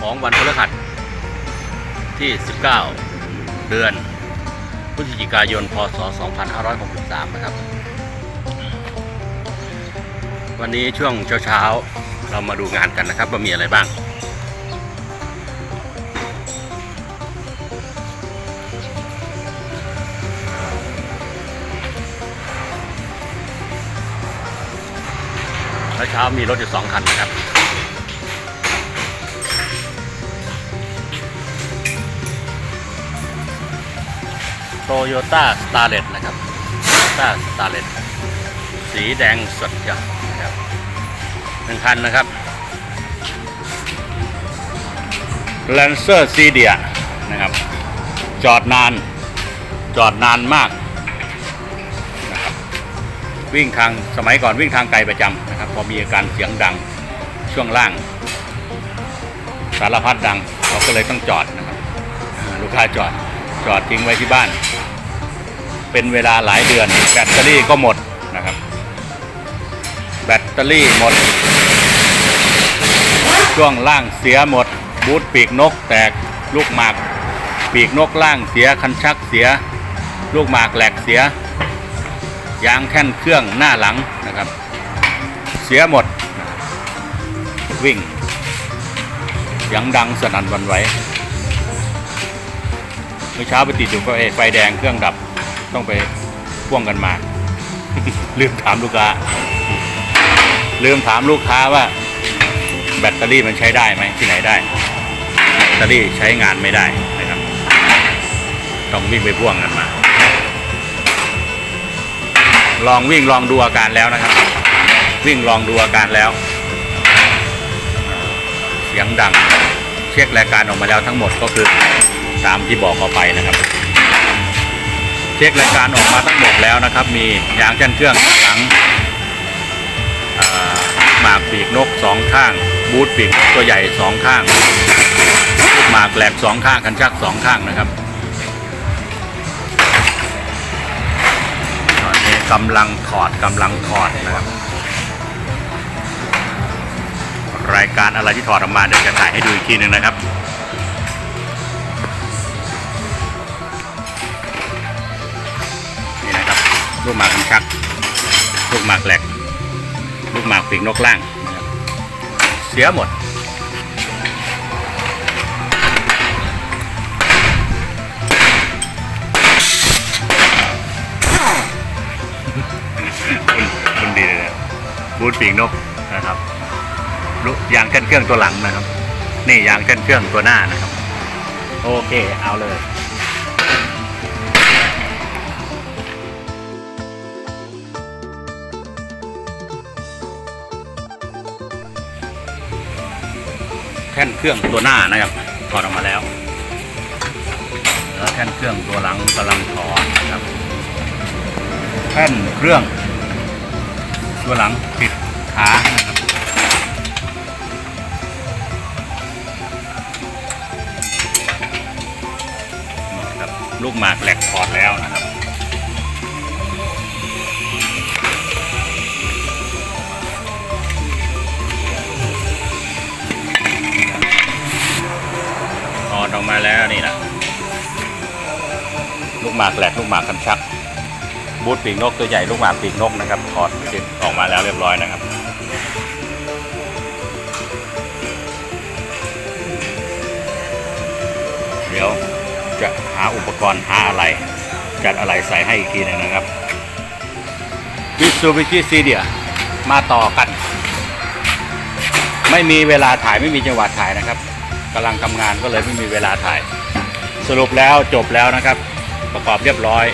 ของวันพฤหัสที่ 19 เดือนพฤศจิกายน พศ 2563 นะครับ วันนี้ช่วงเช้าๆ เรามาดูงานกันนะครับ ว่ามีอะไรบ้าง เช้ามีรถอยู่สองคันนะครับ โตโยต้าสตาร์เลตนะครับโตโยต้าสตาร์เลตสีแดงสดเชียวนะครับหนึ่งคันนะครับ Lancer c d i a นะครับ จอดนาน จอดนานมากนะครับวิ่งทางสมัยก่อนวิ่งทางไกลประจำนะครับ พอมีอาการเสียงดังช่วงล่าง สารพัดดังเขาก็เลยต้องจอดนะครับ ลูกค้าจอด จอดทิ้งไว้ที่บ้าน เป็นเวลาหลายเดือน แบตเตอรี่ก็หมดนะครับ แบตเตอรี่หมด ช่วงล่างเสียหมด บูทปีกนกแตกลูกหมาก ปีกนกล่างเสียคันชักเสีย ลูกหมากแหลกเสีย ยางแท่นเครื่องหน้าหลังนะครับ เสียหมดวิ่งเสียงดังสนั่นวันไหว เมื่อเช้าไปติดอยู่ก็ไฟแดงเครื่องดับต้องไปพ่วงกันมา ลืมถามลูกค้า ลืมถามลูกค้าว่า แบตเตอรี่มันใช้ได้ไหมที่ไหนได้ แบตเตอรี่ใช้งานไม่ได้นะครับ ต้องวิ่งไปพ่วงกันมา ลองวิ่งลองดูอาการแล้วนะครับ วิ่งลองดูอาการแล้ว เสียงดัง เช็ครายการออกมาแล้วทั้งหมดก็คือ ตามที่บอกเอาไปนะครับ เช็ครายการออกมาทั้งหมดแล้วนะครับ มียางชันเครื่องหลังหมากปีกนกสองข้าง บูทปีกตัวใหญ่สองข้างหมากแหลกสองข้างคันชักสองข้างนะครับตอนนี้กำลังถอดกำลังถอดนะครับ รายการอะไรที่ถอดออกมาเดี๋ยวจะถ่ายให้ดูอีกทีหนึ่งนะครับ ลูกหมากคันชัก ลูกหมากแหลก ลูกหมากปีกนกล่าง เสียหมดคุณคุณดีเลยนะบูทปีกนกนะครับลูกยางกันเครื่องตัวหลังนะครับ นี่ยางกันเครื่องตัวหน้านะครับ โอเค เอาเลย แท่นเครื่องตัวหน้านะครับถอดออกมาแล้วแล้วแท่นเครื่องตัวหลังกำลังถอดนะครับ แท่นเครื่อง ตัวหลังปิดขานะครับนี่ครับลูกหมากแหลกถอดแล้วนะครับ อดออกมาแล้วนี่นะลูกหมากแหลกลูกหมากคันชัก บูทปีกนกตัวใหญ่ลูกหมากปีกนกนะครับถอดติดออกมาแล้วเรียบร้อยนะครับเดี๋ยวจะหาอุปกรณ์หาอะไร จัดอะไรใส่ให้อีกทีหนึงนะครับวิสูบิชิซีเดียมาต่อกัน ไม่มีเวลาถ่ายไม่มีจังหวะถ่ายนะครับ กำลังทำงานก็เลยไม่มีเวลาถ่าย สรุปแล้วจบแล้วนะครับ ประกอบเรียบร้อย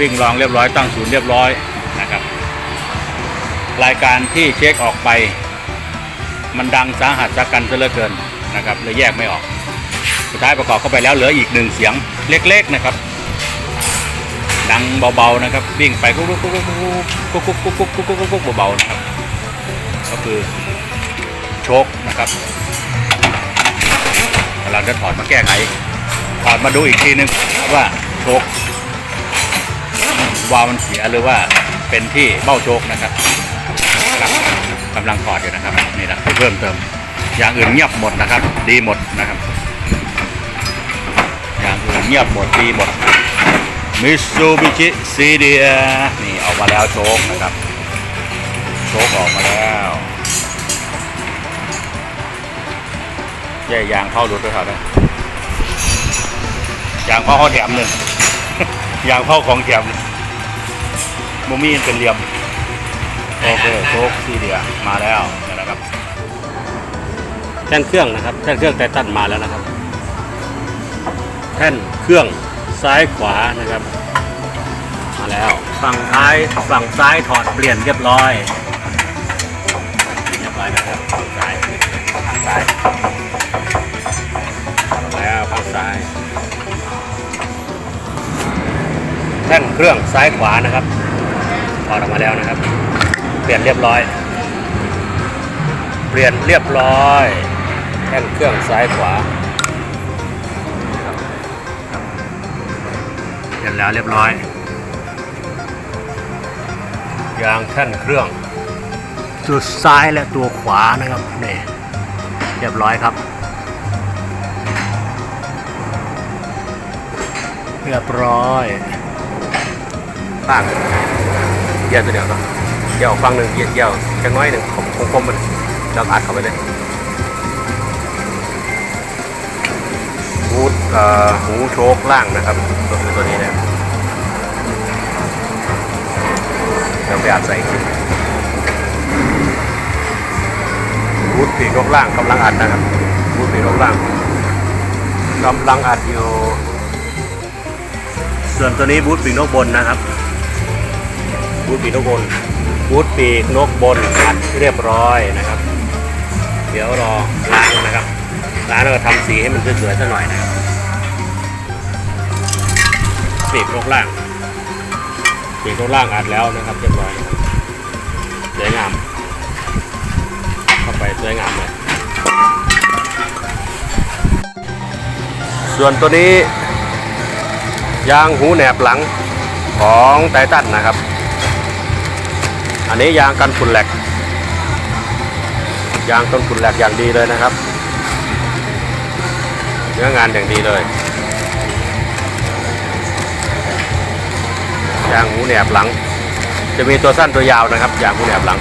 วิ่งลองเรียบร้อยตั้งศูนย์เรียบร้อยนะครับ รายการที่เช็คออกไป มันดังสาหัสสากันซะเหลือเกินนะครับเลยแยกไม่ออกสุดท้ายประกอบเข้าไปแล้วเหลืออีกหนึ่งเสียงเล็กๆนะครับ ดังเบาๆนะครับวิ่งไปกุ๊กกุ๊กกุ๊กกุ๊กกุ๊กกุ๊กกุ๊กกุ๊กกุ๊กกุ๊กกุ๊กเบาๆนะครับ ก็คือโชคนะครับ กำลังจะถอดมาแก้ไขถอดมาดูอีกทีนึงว่าโชควาล์วมันเสียหรือว่าเป็นที่เบ้าโชคนะครับกำลังกำลังถอดอยู่นะครับนี่นะเพิ่มเติม อย่างอื่นเงียบหมดนะครับ ดีหมดนะครับ อย่างอื่นเงียบหมดดีหมดมิซูบิชิซีเดียนี่ออกมาแล้วโชคนะครับ โชคออกมาแล้ว ย่ยางเข้าดูด้วยครับนะยางเข้าเขาแถมหนึ่งยางเข้าของแถมโมมี่เป็นเหลี่ยม โอเคโชคซีเดียมาแล้วนะครับแท่นเครื่องนะครับแท่นเครื่องไททันมาแล้วนะครับ แท่นเครื่องซ้ายขวานะครับ มาแล้วฝั่งท้ายฝั่งซ้ายถอดเปลี่ยนเรียบร้อยเรียบร้อยนะครับฝั่งซ้ายฝั่งซ้ายมาแล้วฝั่ง ซ้ายแท่นเครื่องซ้ายขวานะครับถอดออกมาแล้วนะครับ เปลี่ยนเรียบร้อย เปลี่ยนเรียบร้อย แท่นเครื่องซ้ายขวาเปลี่ยนแล้วเรียบร้อยยางแท่นเครื่องตัวซ้ายและตัวขวานะครับนี่เรียบร้อยครับ รียบร้อยตั้งเกี่ยวตัวเดียวก่อนเกี่ยวฟังหนึ่งเกี่ยวเกี่ยวจังน้อยหนึ่งคมคมมันแล้วอัดเข้าไปเลยหูเอ่อหูโชคล่างนะครับ ตัวคือตัวนี้นะเดี๋ยวไปอัดใส่บูทปีกนกล่างกำลังอัดนะครับบูทปีกนกล่างกำลังอัดอยู่ ส่วนตัวนี้บูทปีกนกบนนะครับ บูทปีกนกบน บูทปีกนกบนอัดเรียบร้อยนะครับ เดี๋ยวรอล้างนะครับ ล้างแล้วก็ทำสีให้มันสวยๆสักหน่อยนะครับปีกนกล่างปีกนกล่างอัดแล้วนะครับเรียบร้อยสวยงาม เข้าไปสวยงามเลยส่วนตัวนี้ ยางหูแหนบหลังของไททันนะครับ อันนี้ยางกันฝุ่นแหลก ยางกันฝุ่นแหลกอย่างดีเลยนะครับ เนื้องานอย่างดีเลย ยางหูแหนบหลัง จะมีตัวสั้นตัวยาวนะครับ ยางหูแหนบหลัง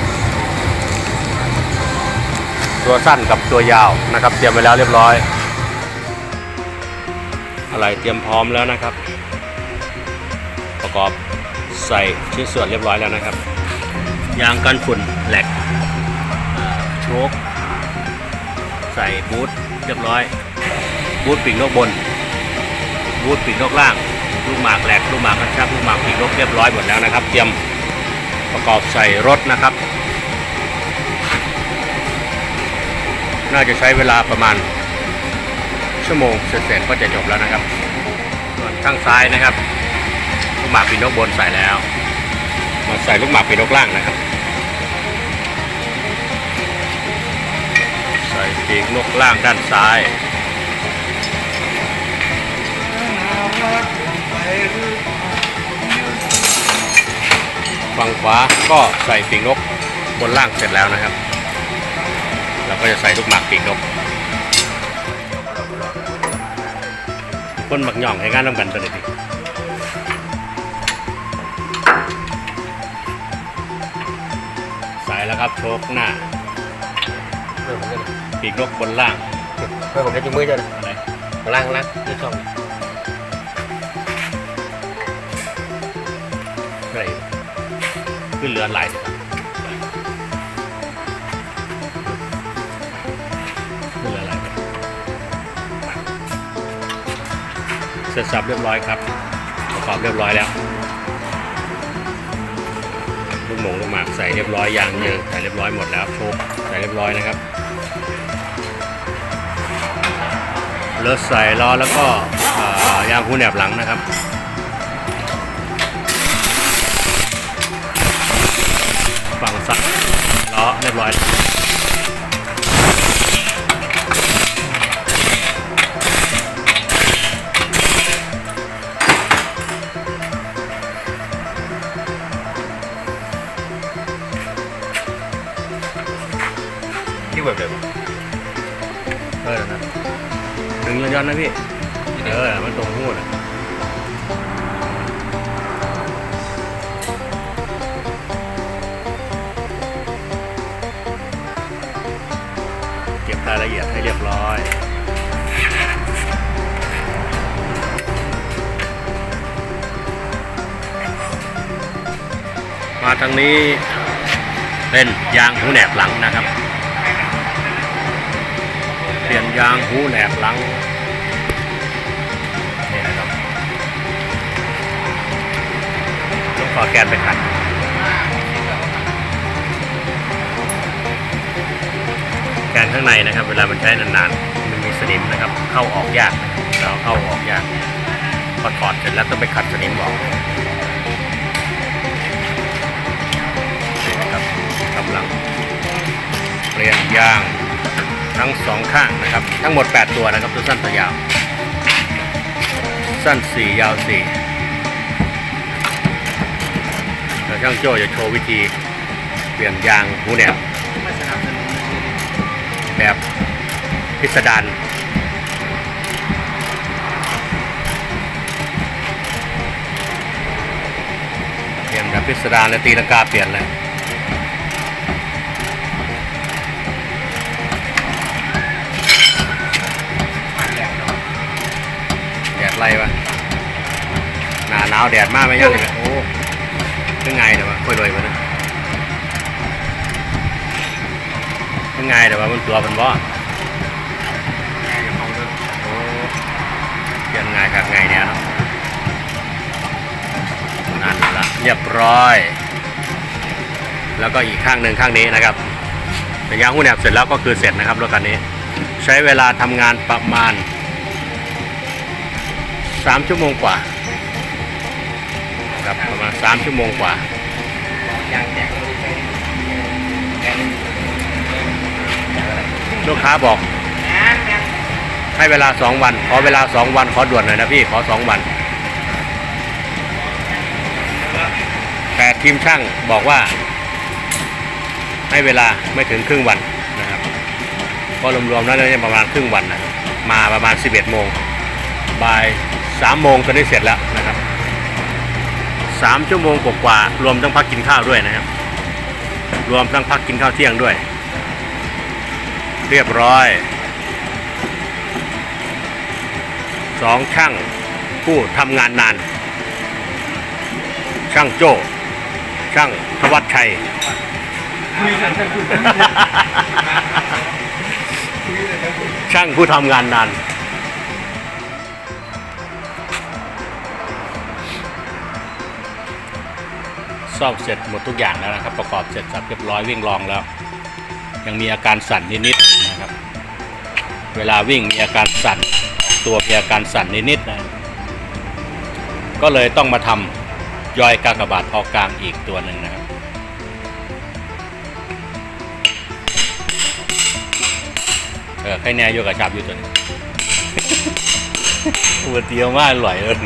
ตัวสั้นกับตัวยาวนะครับ เตรียมไว้แล้วเรียบร้อย อะไรเตรียมพร้อมแล้วนะครับ ประกอบใส่ชิ้นส่วนเรียบร้อยแล้วนะครับ ยางกันฝุ่นแหลกโชคใส่บูทเรียบร้อย บูทปีกนกบน บูทปีกนกล่าง ลูกหมากแหลกลูกหมากกระชับลูกหมากปีกนกเรียบร้อยหมดแล้วนะครับ เตรียมประกอบใส่รถนะครับ น่าจะใช้เวลาประมาณ ชั่วโมงเสร็จๆก็จะจบแล้วนะครับส่วนข้างซ้ายนะครับลูกหมากปีนกบนใส่แล้ว มาใส่ลูกหมากปีนกล่างนะครับ ใส่ปีกนกล่างด้านซ้ายฝั่งขวาก็ใส่ปีกนกบนล่างเสร็จแล้วนะครับ เราก็จะใส่ลูกหมากปีกนก คนหมักหย่องให้งานร่วมกันตัวนี้ดิใส่แล้วครับโชคหน้าเพื่อนผมจะปีกนกบนล่างเพื่อนผมจะจุงมือจะอะไรข้างล่างข้างล่างที่ช่องอะไรขึ้นเรือไหลสิค เสร็จสับเรียบร้อยครับประกอบเรียบร้อยแล้วลูกหมงลูกหมากใส่เรียบร้อยยางเยิงใส่เรียบร้อยหมดแล้วโชคใส่เรียบร้อยนะครับเลือใส่ล้อแล้วก็ยางหูแหนบหลังนะครับฝั่งซ้ายล้อเรียบร้อย ที่แบบเดิมเออนะดึงย้อนๆนะพี่ เออ มันตรงหูนะเก็บรายละเอียดให้เรียบร้อยมาทางนี้เป็นยางหูแหนบหลังนะครับเปลี่ ยางหูแหนบหลังนี่นะครับต้องขอแกนไปขัดแกนข้างในนะครับ เวลามันใช้นานๆมันมีสนิมนะครับ เข้าออกยากเราเข้าออกยากพอถอดเสร็จแล้วต้องไปขัดสนิมออกนี่นะครับกำลังเปลี่ยนยาง ทั้งสองข้างนะครับ ทั้งหมด 8 ตัวนะครับตัวสั้นตัวยาว สั้น 4 ยาว4เดี๋ยวช่างโจ้จะโชว์วิธีเปลี่ยนยางหูแหนบแบบพิสดารเปลี่ยนแบบพิสดารเลยตีลังกาเปลี่ยนเลย แดดไล่ปะหนาหนาวแดดมากไหมยังเนี่ยโอ้ยังไงเดี๋ยววะค่อยรวยมานะยังไงเดี๋ยววะมันตัวมันบ่โอ้เปลี่ยนไงครับไงเนี่ยเนาะนั่นละเรียบร้อย แล้วก็อีกข้างหนึ่งข้างนี้นะครับเป็นยางหูแหนบเสร็จแล้วก็คือเสร็จนะครับรถคันนี้ ใช้เวลาทำงานประมาณ สามชั่วโมงกว่าครับประมาณสามชั่วโมงกว่าลูกค้าบอก ให้เวลาสองวัน ขอเวลาสองวัน ขอด่วนหน่อยนะพี่ ขอสองวัน แต่ทีมช่างบอกว่า ให้เวลาไม่ถึงครึ่งวันนะครับ ก็รวมๆแล้วเนี่ยประมาณครึ่งวันนะมาประมาณ 11โมงบ่าย สามโมงตอนนี้เสร็จแล้วนะครับสามชั่วโมงกว่าๆรวมทั้งพักกินข้าวด้วยนะครับ รวมทั้งพักกินข้าวเที่ยงด้วย เรียบร้อยสองช่างผู้ทำงานนาน ช่างโจ้ช่างทวัชชัยช่างผู้ทำงานนาน ซ่อมเสร็จหมดทุกอย่างแล้วนะครับ ประกอบเสร็จสับเรียบร้อยวิ่งลองแล้ว ยังมีอาการสั่นนิดๆนะครับ เวลาวิ่งมีอาการสั่นตัวมีอาการสั่นนิดๆนะก็เลยต้องมาทำยอยกากบาทพอกลางอีกตัวหนึ่งนะครับเออใครแน่โยกับชับอยู่ตัวนี้ตัวเตียวมากอร่อยเลย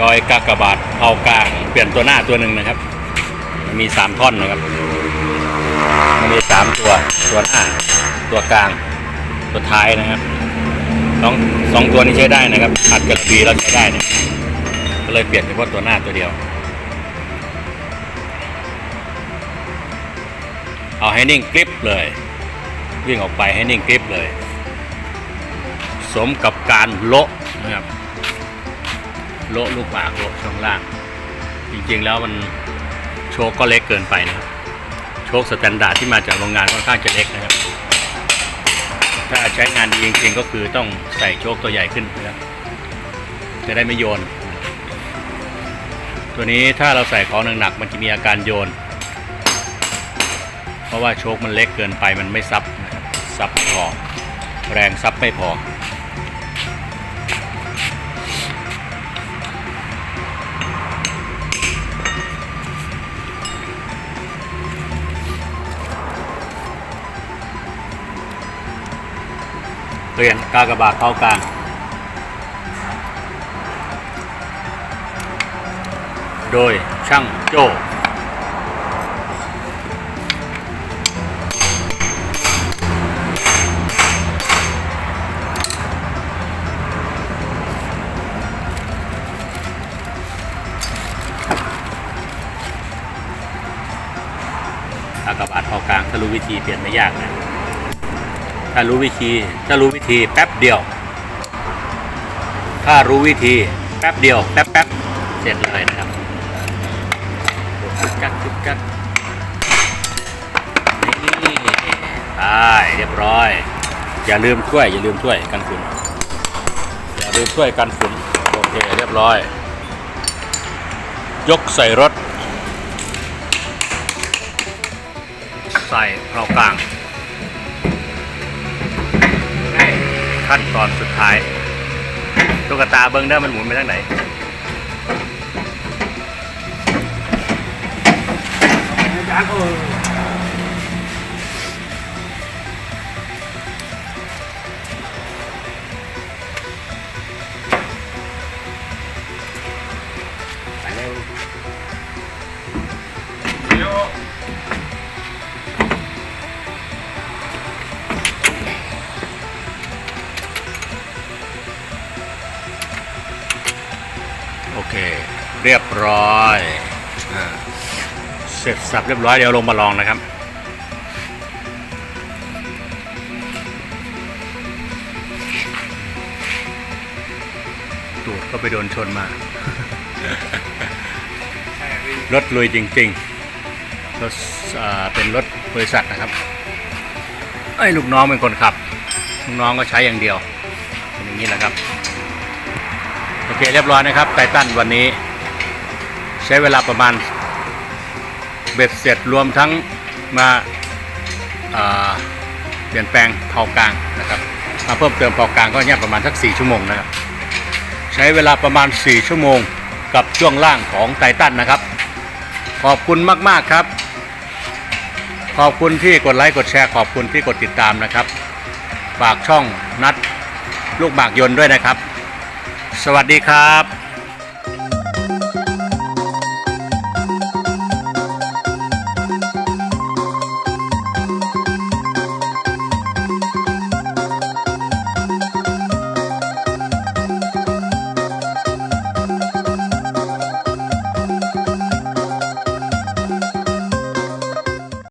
ยอยกากบาทเผากลาง เปลี่ยนตัวหน้าตัวหนึ่งนะครับ มีสามท่อนนะครับมันมีสามตัวตัวหน้า ตัวกลาง ตัวท้ายนะครับสองสองตัวนี้ใช้ได้นะครับอัดกับปีเราใช้ได้เนี่ยก็เลยเปลี่ยนเฉพาะตัวหน้าตัวเดียว เอาให้นิ่งกริปเลย วิ่งออกไปให้นิ่งกริปเลย สมกับการโละนะครับ โละลูกปากโละช่องล่าง จริงๆแล้วมันโชคก็เล็กเกินไปนะครับ โชคสแตนดาร์ดที่มาจากโรงงานค่อนข้างจะเล็กนะครับ ถ้าใช้งานดีจริงๆก็คือต้องใส่โชคตัวใหญ่ขึ้นนะครับจะได้ไม่โยน ตัวนี้ถ้าเราใส่ของหนักๆมันจะมีอาการโยน เพราะว่าโชคมันเล็กเกินไปมันไม่ซับนะครับซับไม่พอ แรงซับไม่พอ เรียนกากบาทเท้ากลางโดยช่างโจ้กากบาทเท้ากลางถ้ารู้วิธีเปลี่ยนไม่ยากนะ ถ้ารู้วิธี ถ้ารู้วิธีแป๊บเดียว ถ้ารู้วิธีแป๊บเดียวแป๊บแป๊บเสร็จเลยนะครับจุกจักจุกจักนี่ได้เรียบร้อย อย่าลืมถ้วย อย่าลืมถ้วยกันฝุ่นอย่าลืมถ้วยกันฝุ่นโอเคเรียบร้อย ยกใส่รถ ใส่เพลากลาง ขั้นตอนสุดท้าย ตุ๊กตาเบิ้งได้มันหมุนไปทางไหนจานเออ สร็จสับเรียบร้อยเดี๋ยวลงมาลองนะครับ ตูดก็ไปโดนชนมา รถลุยจริงๆ รถอ่าเป็นรถบริษัทนะครับ ไอ้ยลูกน้องเป็นคนขับ ลูกน้องก็ใช้อย่างเดียว เป็นอย่างนี้แหละครับ โอเคเรียบร้อยนะครับไททันวันนี้ ใช้เวลาประมาณ เบ็ดเสร็จรวมทั้งมาาเปลี่ยนแปลงเผากลางนะครับมาเพิ่มเติมเผากลางก็เนี่ยประมาณสัก 4 ชั่วโมงนะครับ ใช้เวลาประมาณ 4 ชั่วโมงกับช่วงล่างของไททันนะครับ ขอบคุณมากๆครับ ขอบคุณที่กดไลค์กดแชร์ขอบคุณที่กดติดตามนะครับ ฝากช่องนัดลูกหมากยนต์ด้วยนะครับ สวัสดีครับ